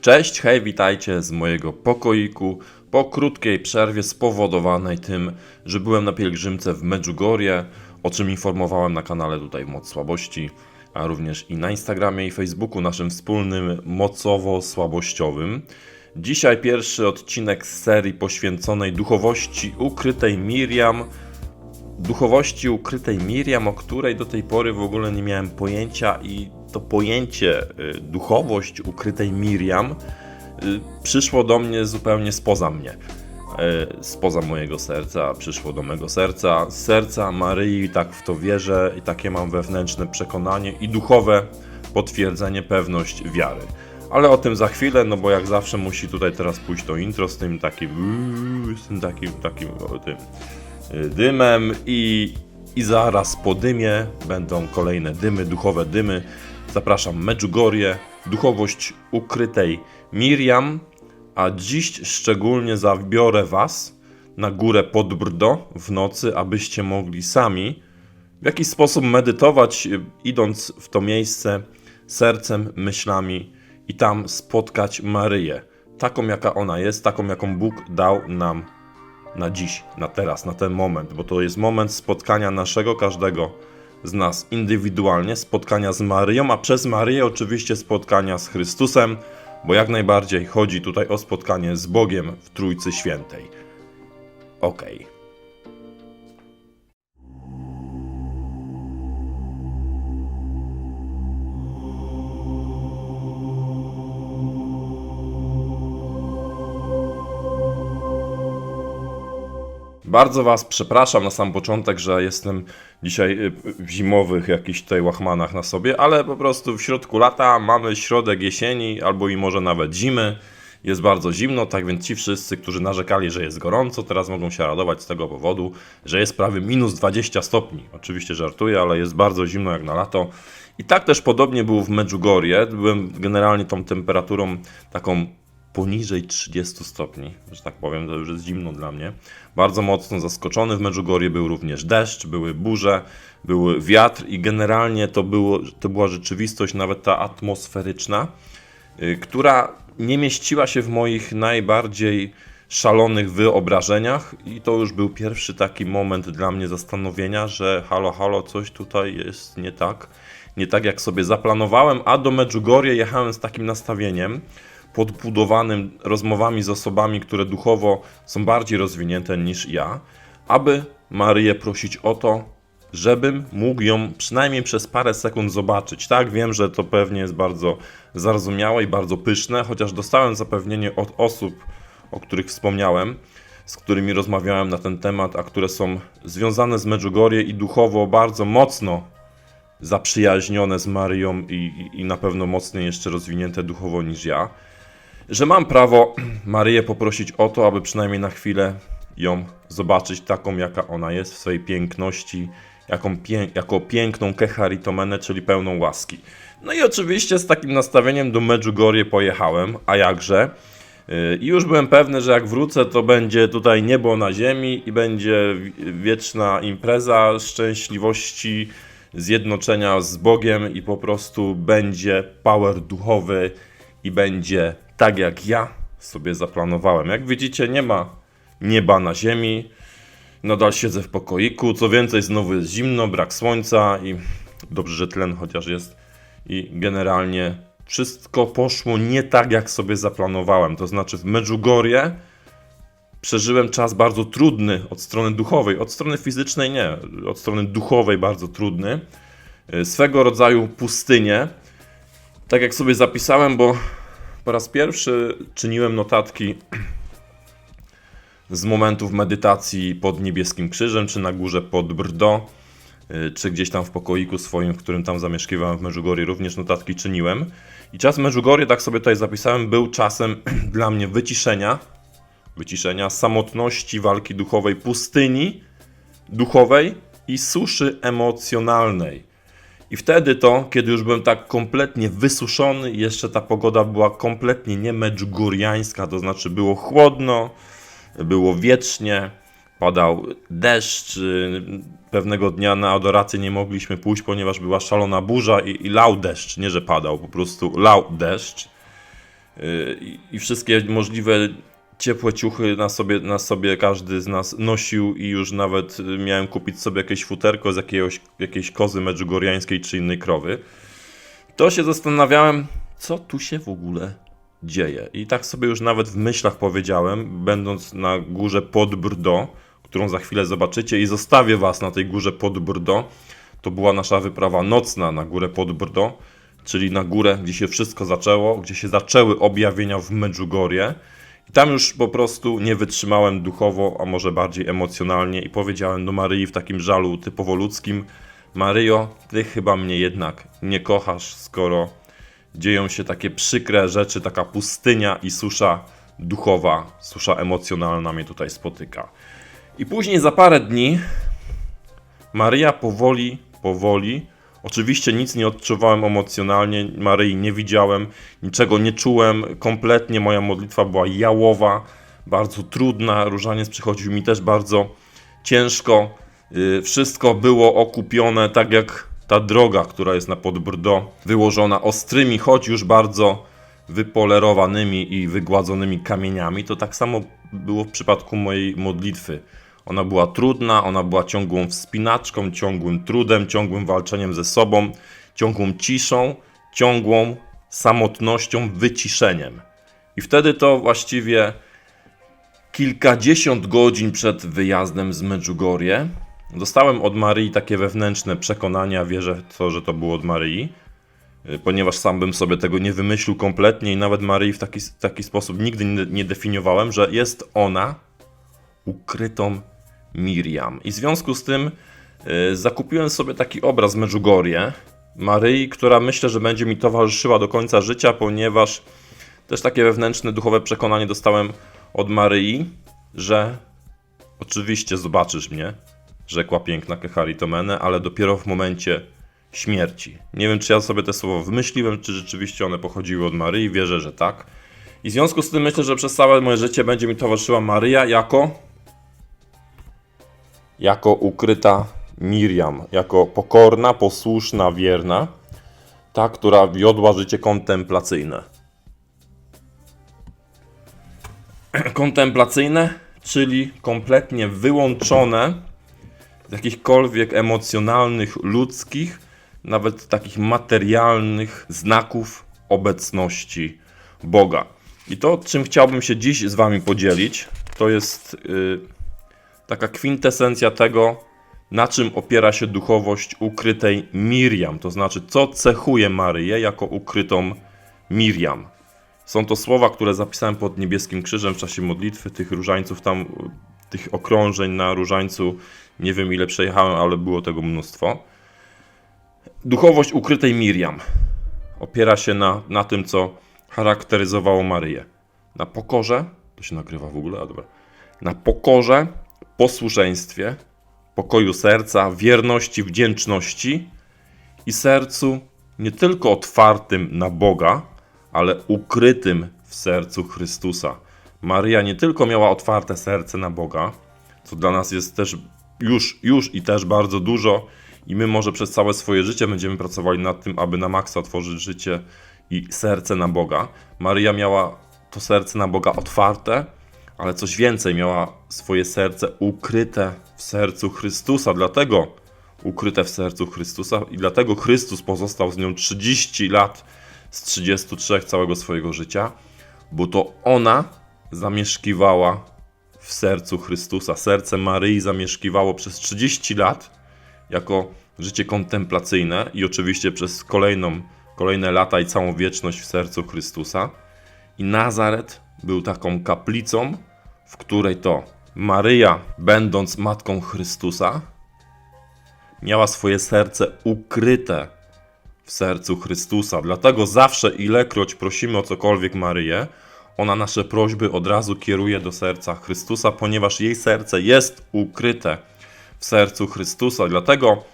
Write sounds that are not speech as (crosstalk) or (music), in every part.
Cześć, hej, witajcie z mojego pokoiku po krótkiej przerwie spowodowanej tym, że byłem na pielgrzymce w Medjugorje, o czym informowałem na kanale tutaj Moc Słabości, a również i na Instagramie i Facebooku naszym wspólnym mocowo-słabościowym. Dzisiaj pierwszy odcinek z serii poświęconej duchowości ukrytej Miriam, duchowości ukrytej Miriam, o której do tej pory w ogóle nie miałem pojęcia i to pojęcie y, duchowość ukrytej Miriam y, przyszło do mnie zupełnie spoza mnie. Y, Spoza mojego serca, przyszło do mego serca, z serca Maryi, tak w to wierzę i takie mam wewnętrzne przekonanie i duchowe potwierdzenie, pewność wiary. Ale o tym za chwilę, no bo jak zawsze musi tutaj teraz pójść to intro z tym takim, z tym takim, takim, tym, dymem i, i zaraz po dymie będą kolejne dymy, duchowe dymy. Zapraszam Medjugorje, duchowość ukrytej. Miriam, a dziś szczególnie zabiorę Was na górę pod Brdo w nocy, abyście mogli sami w jakiś sposób medytować, idąc w to miejsce sercem, myślami i tam spotkać Maryję, taką jaka ona jest, taką jaką Bóg dał nam na dziś, na teraz, na ten moment, bo to jest moment spotkania naszego każdego z nas indywidualnie, spotkania z Maryją, a przez Maryję oczywiście spotkania z Chrystusem, bo jak najbardziej chodzi tutaj o spotkanie z Bogiem w Trójcy Świętej. Okej. Bardzo Was przepraszam na sam początek, że jestem dzisiaj y, w zimowych jakichś tutaj łachmanach na sobie, ale po prostu w środku lata mamy środek jesieni albo i może nawet zimy. Jest bardzo zimno, tak więc ci wszyscy, którzy narzekali, że jest gorąco, teraz mogą się radować z tego powodu, że jest prawie minus 20 stopni. Oczywiście żartuję, ale jest bardzo zimno jak na lato. I tak też podobnie było w Medjugorje. Byłem generalnie tą temperaturą taką poniżej 30 stopni, że tak powiem, to już jest zimno dla mnie. Bardzo mocno zaskoczony w Medjugorje był również deszcz, były burze, był wiatr i generalnie to, było, to była rzeczywistość, nawet ta atmosferyczna, y, która nie mieściła się w moich najbardziej szalonych wyobrażeniach i to już był pierwszy taki moment dla mnie zastanowienia, że halo, halo, coś tutaj jest nie tak, nie tak jak sobie zaplanowałem, a do Medjugorje jechałem z takim nastawieniem, podbudowanym rozmowami z osobami, które duchowo są bardziej rozwinięte niż ja, aby Maryję prosić o to, żebym mógł ją przynajmniej przez parę sekund zobaczyć. Tak, wiem, że to pewnie jest bardzo zarozumiałe i bardzo pyszne, chociaż dostałem zapewnienie od osób, o których wspomniałem, z którymi rozmawiałem na ten temat, a które są związane z Medjugorje i duchowo bardzo mocno zaprzyjaźnione z Maryją i, i, i na pewno mocniej jeszcze rozwinięte duchowo niż ja, że mam prawo Maryję poprosić o to, aby przynajmniej na chwilę ją zobaczyć taką, jaka ona jest w swojej piękności, jaką jako piękną kecharitomene, czyli pełną łaski. No i oczywiście z takim nastawieniem do Medjugorje pojechałem, a jakże. Yy, I już byłem pewny, że jak wrócę, to będzie tutaj niebo na ziemi i będzie wi- wieczna impreza szczęśliwości, zjednoczenia z Bogiem i po prostu będzie power duchowy i będzie tak jak ja sobie zaplanowałem. Jak widzicie, nie ma nieba na ziemi. Nadal siedzę w pokoiku. Co więcej, znowu jest zimno, brak słońca i dobrze, że tlen chociaż jest. I generalnie wszystko poszło nie tak, jak sobie zaplanowałem. To znaczy w Medjugorje przeżyłem czas bardzo trudny od strony duchowej. Od strony fizycznej nie, od strony duchowej bardzo trudny. Y, Swego rodzaju pustynię. Tak jak sobie zapisałem, bo po raz pierwszy czyniłem notatki z momentów medytacji pod niebieskim krzyżem, czy na górze pod Brdo, y, czy gdzieś tam w pokoiku swoim, w którym tam zamieszkiwałem w Medjugorje, również notatki czyniłem. I czas Medjugorje, tak sobie tutaj zapisałem, był czasem (clears throat) dla mnie wyciszenia, wyciszenia, samotności, walki duchowej, pustyni duchowej i suszy emocjonalnej. I wtedy to, kiedy już byłem tak kompletnie wysuszony jeszcze ta pogoda była kompletnie nie medjugorjańska, to znaczy było chłodno, było wiecznie, padał deszcz. y, Pewnego dnia na adorację nie mogliśmy pójść, ponieważ była szalona burza i, i lał deszcz. Nie, że padał, po prostu lał deszcz. i- i wszystkie możliwe ciepłe ciuchy na sobie, na sobie każdy z nas nosił i już nawet y, miałem kupić sobie jakieś futerko z jakiegoś, jakiejś kozy medjugorjańskiej czy innej krowy, to się zastanawiałem, co tu się w ogóle dzieje. I tak sobie już nawet w myślach powiedziałem, będąc na górze pod Brdo, którą za chwilę zobaczycie i zostawię was na tej górze pod Brdo. To była nasza wyprawa nocna na górę pod Brdo, czyli na górę, gdzie się wszystko zaczęło, gdzie się zaczęły objawienia w Medjugorje. Tam już po prostu nie wytrzymałem duchowo, a może bardziej emocjonalnie i powiedziałem do Maryi w takim żalu typowo ludzkim Maryjo, ty chyba mnie jednak nie kochasz, skoro dzieją się takie przykre rzeczy, taka pustynia i susza duchowa, susza emocjonalna mnie tutaj spotyka. I później za parę dni Maryja powoli, powoli, oczywiście nic nie odczuwałem emocjonalnie, Maryi nie widziałem, niczego nie czułem, kompletnie moja modlitwa była jałowa, bardzo trudna, różaniec przychodził mi też bardzo ciężko, Yy, wszystko było okupione tak jak ta droga, która jest na Podbrdo, wyłożona ostrymi, choć już bardzo wypolerowanymi i wygładzonymi kamieniami, to tak samo było w przypadku mojej modlitwy. Ona była trudna, ona była ciągłą wspinaczką, ciągłym trudem, ciągłym walczeniem ze sobą, ciągłą ciszą, ciągłą samotnością, wyciszeniem. I wtedy to właściwie kilkadziesiąt godzin przed wyjazdem z Medjugorje dostałem od Maryi takie wewnętrzne przekonania, wierzę w to, że to było od Maryi, y, ponieważ sam bym sobie tego nie wymyślił kompletnie i nawet Maryi w taki, taki sposób nigdy nie, nie definiowałem, że jest ona ukrytą Miriam. I w związku z tym y, zakupiłem sobie taki obraz Medjugorje Maryi, która myślę, że będzie mi towarzyszyła do końca życia, ponieważ też takie wewnętrzne, duchowe przekonanie dostałem od Maryi, że oczywiście zobaczysz mnie, rzekła piękna Kecharitomene, ale dopiero w momencie śmierci. Nie wiem, czy ja sobie te słowa wymyśliłem, czy rzeczywiście one pochodziły od Maryi, wierzę, że tak. I w związku z tym myślę, że przez całe moje życie będzie mi towarzyszyła Maryja jako jako ukryta Miriam, jako pokorna, posłuszna, wierna, ta, która wiodła życie kontemplacyjne. (clears throat) kontemplacyjne, czyli kompletnie wyłączone z jakichkolwiek emocjonalnych, ludzkich, nawet takich materialnych znaków obecności Boga. I to, czym chciałbym się dziś z Wami podzielić, to jest yy, taka kwintesencja tego, na czym opiera się duchowość ukrytej Miriam, to znaczy, co cechuje Maryję jako ukrytą Miriam. Są to słowa, które zapisałem pod niebieskim krzyżem w czasie modlitwy, tych różańców tam, tych okrążeń na różańcu, nie wiem ile przejechałem, ale było tego mnóstwo. Duchowość ukrytej Miriam opiera się na, na tym, co charakteryzowało Maryję. Na pokorze, to się nagrywa w ogóle, a dobra. Na pokorze, posłuszeństwie, pokoju serca, wierności, wdzięczności i sercu nie tylko otwartym na Boga, ale ukrytym w sercu Chrystusa. Maryja nie tylko miała otwarte serce na Boga, co dla nas jest też już, już i też bardzo dużo, i my może przez całe swoje życie będziemy pracowali nad tym, aby na maksa otworzyć życie i serce na Boga. Maryja miała to serce na Boga otwarte, ale coś więcej, miała swoje serce ukryte w sercu Chrystusa, dlatego ukryte w sercu Chrystusa i dlatego Chrystus pozostał z nią 30 lat z 33 całego swojego życia, bo to ona zamieszkiwała w sercu Chrystusa. Serce Maryi zamieszkiwało przez 30 lat jako życie kontemplacyjne i oczywiście przez kolejną, kolejne lata i całą wieczność w sercu Chrystusa. I Nazaret był taką kaplicą, w której to Maryja, będąc matką Chrystusa, miała swoje serce ukryte w sercu Chrystusa. Dlatego zawsze, ilekroć prosimy o cokolwiek Maryję, ona nasze prośby od razu kieruje do serca Chrystusa, ponieważ jej serce jest ukryte w sercu Chrystusa. Dlatego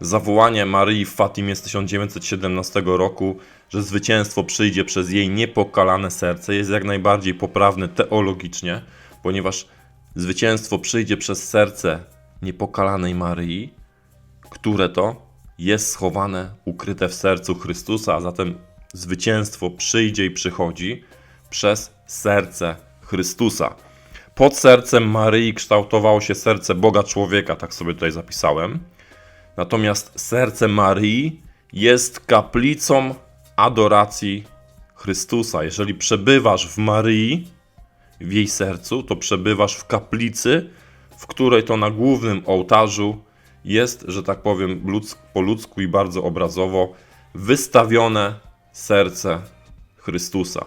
zawołanie Maryi w Fatimie z 1917 roku, że zwycięstwo przyjdzie przez jej niepokalane serce, jest jak najbardziej poprawne teologicznie, ponieważ zwycięstwo przyjdzie przez serce niepokalanej Maryi, które to jest schowane, ukryte w sercu Chrystusa, a zatem zwycięstwo przyjdzie i przychodzi, przez serce Chrystusa. Pod sercem Maryi kształtowało się serce Boga człowieka, tak sobie tutaj zapisałem. Natomiast serce Maryi jest kaplicą adoracji Chrystusa. Jeżeli przebywasz w Maryi, w jej sercu, to przebywasz w kaplicy, w której to na głównym ołtarzu jest, że tak powiem, ludz- po ludzku i bardzo obrazowo wystawione serce Chrystusa.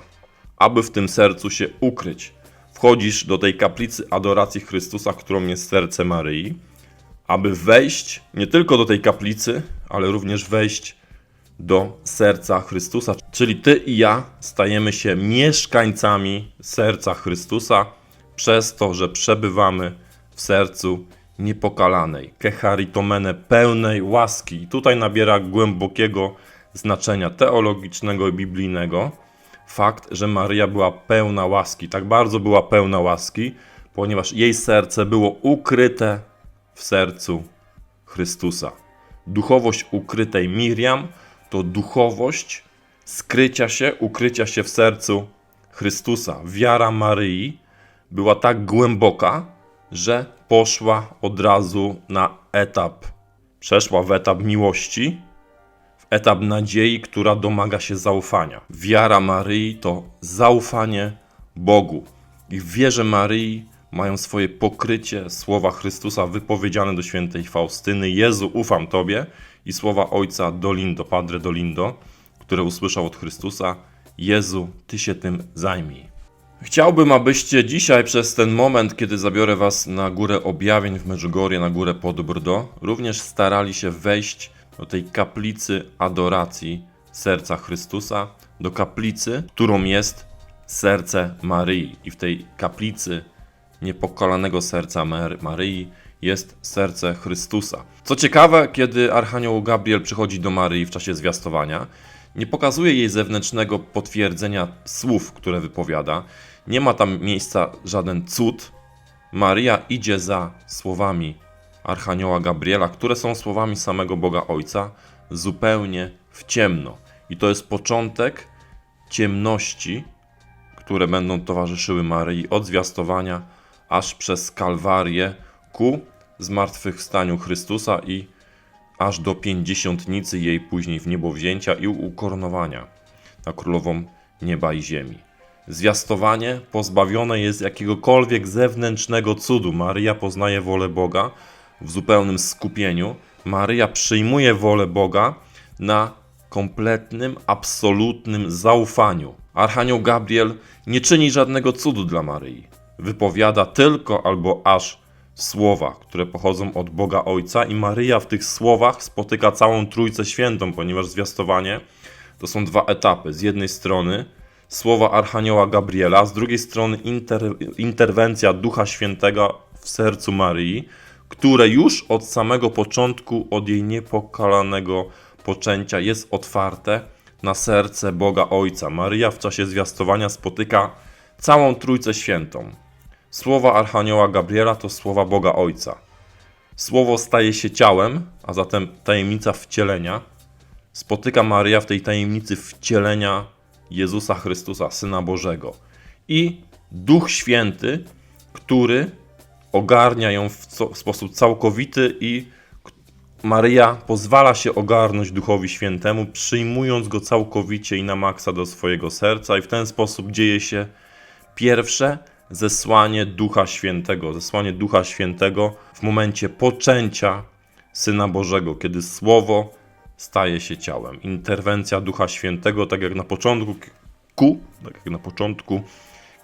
Aby w tym sercu się ukryć, wchodzisz do tej kaplicy adoracji Chrystusa, którą jest serce Maryi, aby wejść nie tylko do tej kaplicy, ale również wejść do serca Chrystusa. Czyli ty i ja stajemy się mieszkańcami serca Chrystusa przez to, że przebywamy w sercu niepokalanej, kecharitomene, pełnej łaski. I tutaj nabiera głębokiego znaczenia teologicznego i biblijnego fakt, że Maryja była pełna łaski. Tak bardzo była pełna łaski, ponieważ jej serce było ukryte w sercu Chrystusa. Duchowość ukrytej Miriam to duchowość skrycia się, ukrycia się w sercu Chrystusa. Wiara Maryi była tak głęboka, że poszła od razu na etap, przeszła w etap miłości, w etap nadziei, która domaga się zaufania. Wiara Maryi to zaufanie Bogu. I w wierze Maryi mają swoje pokrycie słowa Chrystusa wypowiedziane do świętej Faustyny: Jezu, ufam Tobie, i słowa ojca Dolindo, Padre Dolindo, które usłyszał od Chrystusa: Jezu, Ty się tym zajmij. Chciałbym, abyście dzisiaj, przez ten moment, kiedy zabiorę Was na górę objawień w Medjugorje, na górę pod Bordeaux, również starali się wejść do tej kaplicy adoracji serca Chrystusa, do kaplicy, którą jest serce Maryi. I w tej kaplicy niepokalanego serca Mar- Maryi jest serce Chrystusa. Co ciekawe, kiedy Archanioł Gabriel przychodzi do Maryi w czasie zwiastowania, nie pokazuje jej zewnętrznego potwierdzenia słów, które wypowiada. Nie ma tam miejsca żaden cud. Maria idzie za słowami Archanioła Gabriela, które są słowami samego Boga Ojca, zupełnie w ciemno. I to jest początek ciemności, które będą towarzyszyły Maryi od zwiastowania aż przez Kalwarię ku zmartwychwstaniu Chrystusa i aż do pięćdziesiątnicy jej później w niebo wzięcia i ukoronowania na królową nieba i ziemi. Zwiastowanie pozbawione jest jakiegokolwiek zewnętrznego cudu. Maryja poznaje wolę Boga w zupełnym skupieniu. Maryja przyjmuje wolę Boga na kompletnym, absolutnym zaufaniu. Archanioł Gabriel nie czyni żadnego cudu dla Maryi. Wypowiada tylko albo aż słowa, które pochodzą od Boga Ojca, i Maryja w tych słowach spotyka całą Trójcę Świętą, ponieważ zwiastowanie to są dwa etapy. Z jednej strony słowa Archanioła Gabriela, z drugiej strony inter, interwencja Ducha Świętego w sercu Maryi, które już od samego początku, od jej niepokalanego poczęcia jest otwarte na serce Boga Ojca. Maryja w czasie zwiastowania spotyka całą Trójcę Świętą. Słowa Archanioła Gabriela to słowa Boga Ojca. Słowo staje się ciałem, a zatem tajemnica wcielenia. Spotyka Maryja w tej tajemnicy wcielenia Jezusa Chrystusa, Syna Bożego. I Duch Święty, który ogarnia ją w, w sposób całkowity i Maryja pozwala się ogarnąć Duchowi Świętemu, przyjmując go całkowicie i na maksa do swojego serca, i w ten sposób dzieje się pierwsze zesłanie Ducha Świętego, zesłanie Ducha Świętego w momencie poczęcia Syna Bożego, kiedy Słowo staje się ciałem. Interwencja Ducha Świętego, tak jak na początku, ku, tak jak na początku,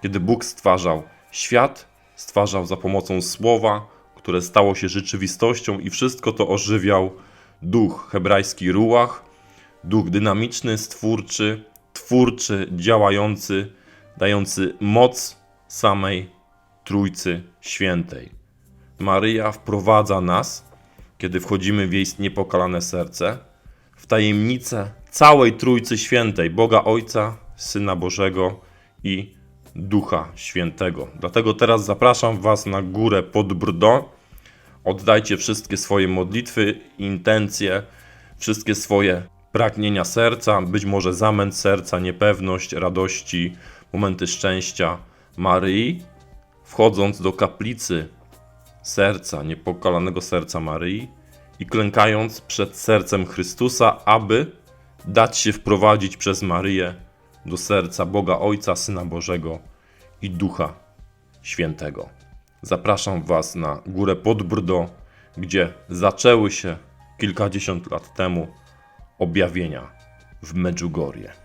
kiedy Bóg stwarzał świat, stwarzał za pomocą Słowa, które stało się rzeczywistością i wszystko to ożywiał Duch, hebrajski ruach, duch dynamiczny, stwórczy, twórczy, działający, dający moc samej Trójcy Świętej. Maryja wprowadza nas, kiedy wchodzimy w jej niepokalane serce, w tajemnicę całej Trójcy Świętej, Boga Ojca, Syna Bożego i Ducha Świętego. Dlatego teraz zapraszam Was na górę pod Brdo. Oddajcie wszystkie swoje modlitwy, intencje, wszystkie swoje pragnienia serca, być może zamęt serca, niepewność, radości, momenty szczęścia Maryi, wchodząc do kaplicy serca, niepokalanego serca Maryi i klękając przed sercem Chrystusa, aby dać się wprowadzić przez Maryję do serca Boga Ojca, Syna Bożego i Ducha Świętego. Zapraszam Was na górę pod Brdo, gdzie zaczęły się kilkadziesiąt lat temu objawienia w Medjugorje.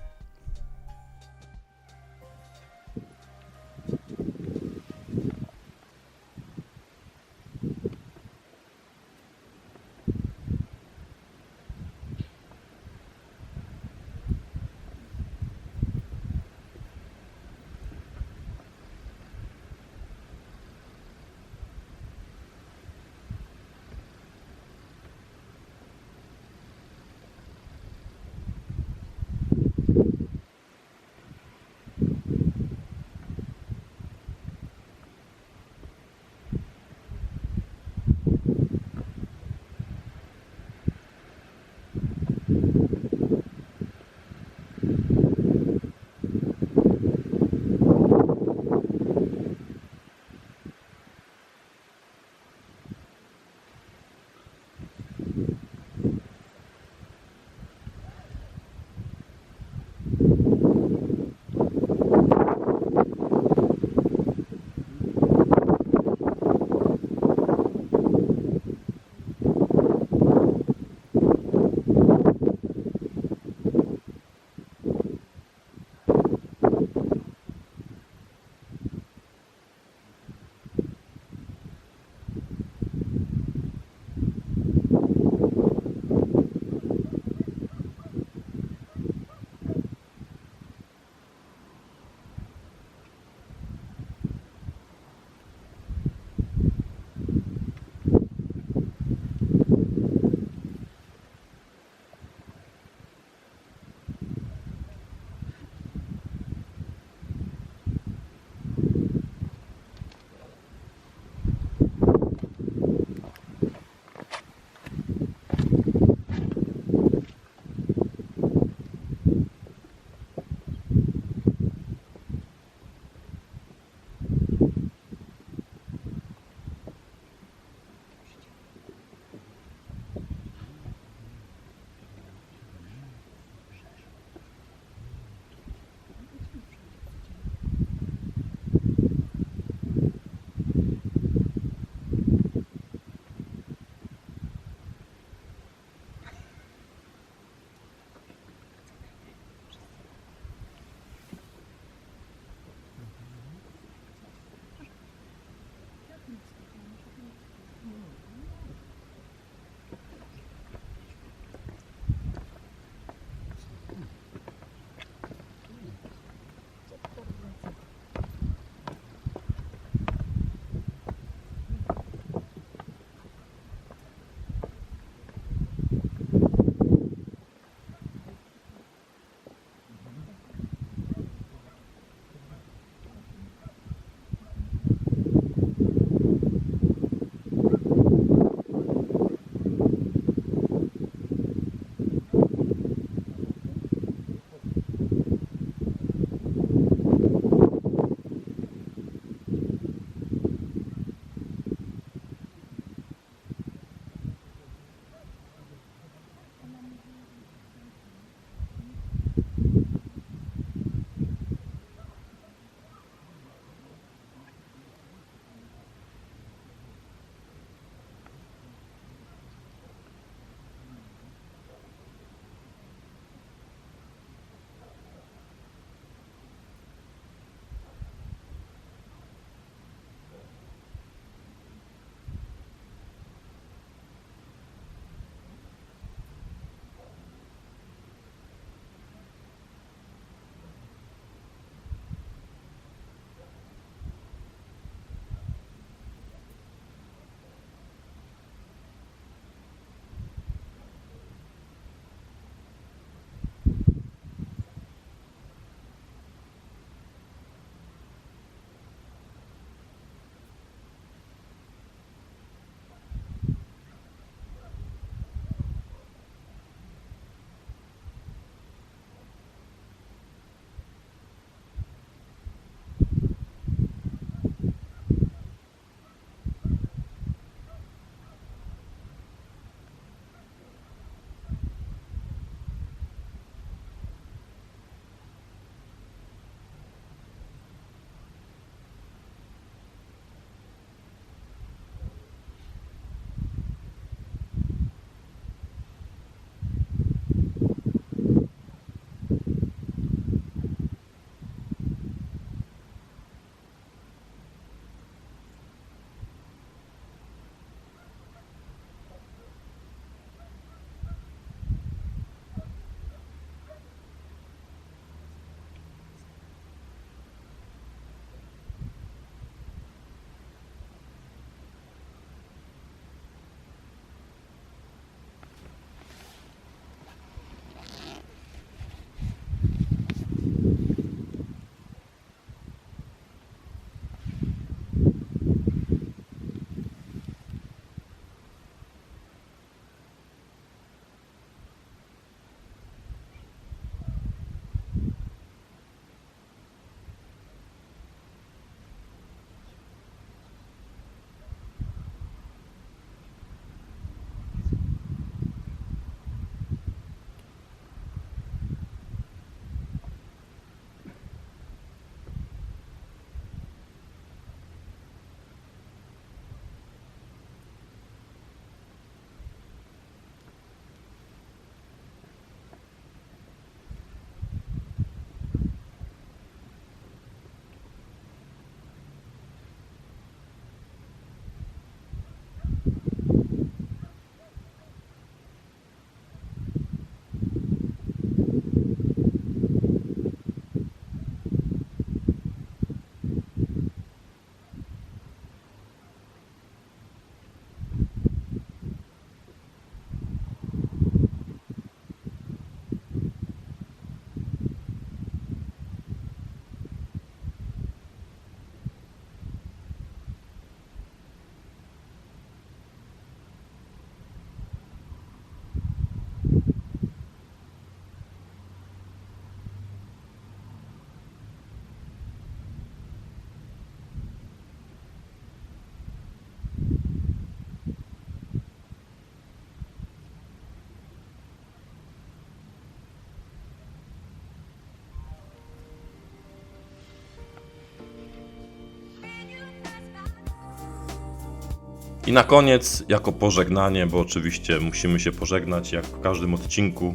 I na koniec, jako pożegnanie, bo oczywiście musimy się pożegnać, jak w każdym odcinku,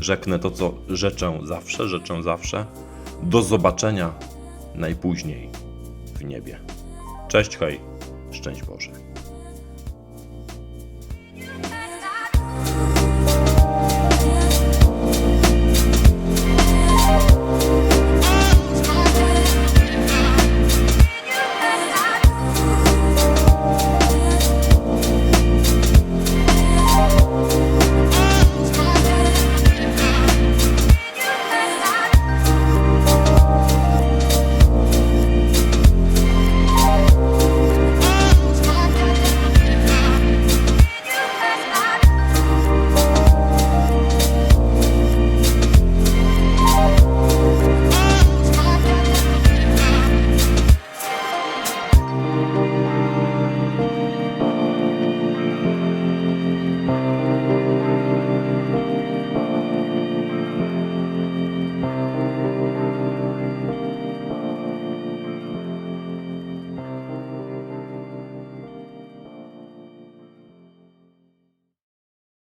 rzeknę to, co rzeczę zawsze, rzeczę zawsze. Do zobaczenia najpóźniej w niebie. Cześć, hej, szczęść Boże.